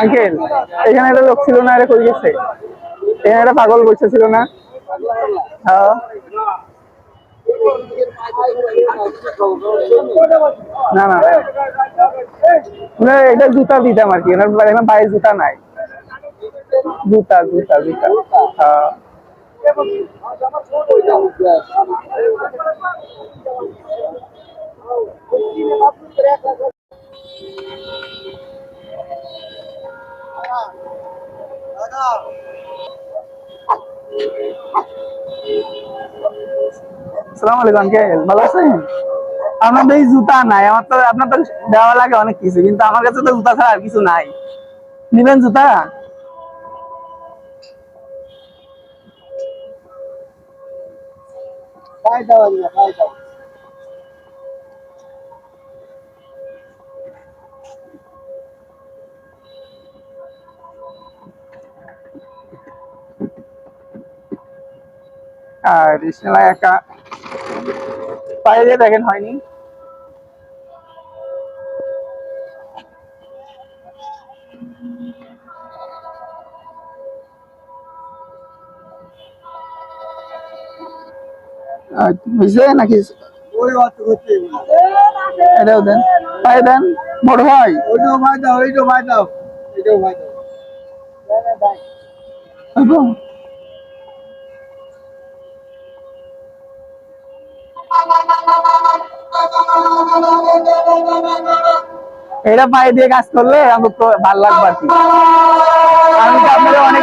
Uncle, এখানে একটা লোক ছিল না আরে কই গেছে? এখানে একটা পাগল বসে ছিল না? হ্যাঁ। না না। না, এটা জুতা দিতাম আর কি পায়ে জুতা নাই। জুতা জুতা জুতা। হ্যাঁ। সালাম আলাইকুম, আঙ্কেল। ভালো আছেন? আমার এই জুতা নাই। আমার তো আপনার তো দেওয়া লাগে অনেক কিছু, কিন্তু আমার কাছে তো জুতা ছাড়া আর কিছু নাই। নিবেন জুতা? আর ইসমাইল একা দিয়ে দেখেন হয়নি। নাকি বড় ভাই। এবং এটা পায়ে দিয়ে কাজ করলে আমার তো ভালো লাগবে আর কি। আমি তো আপনাদের অনেক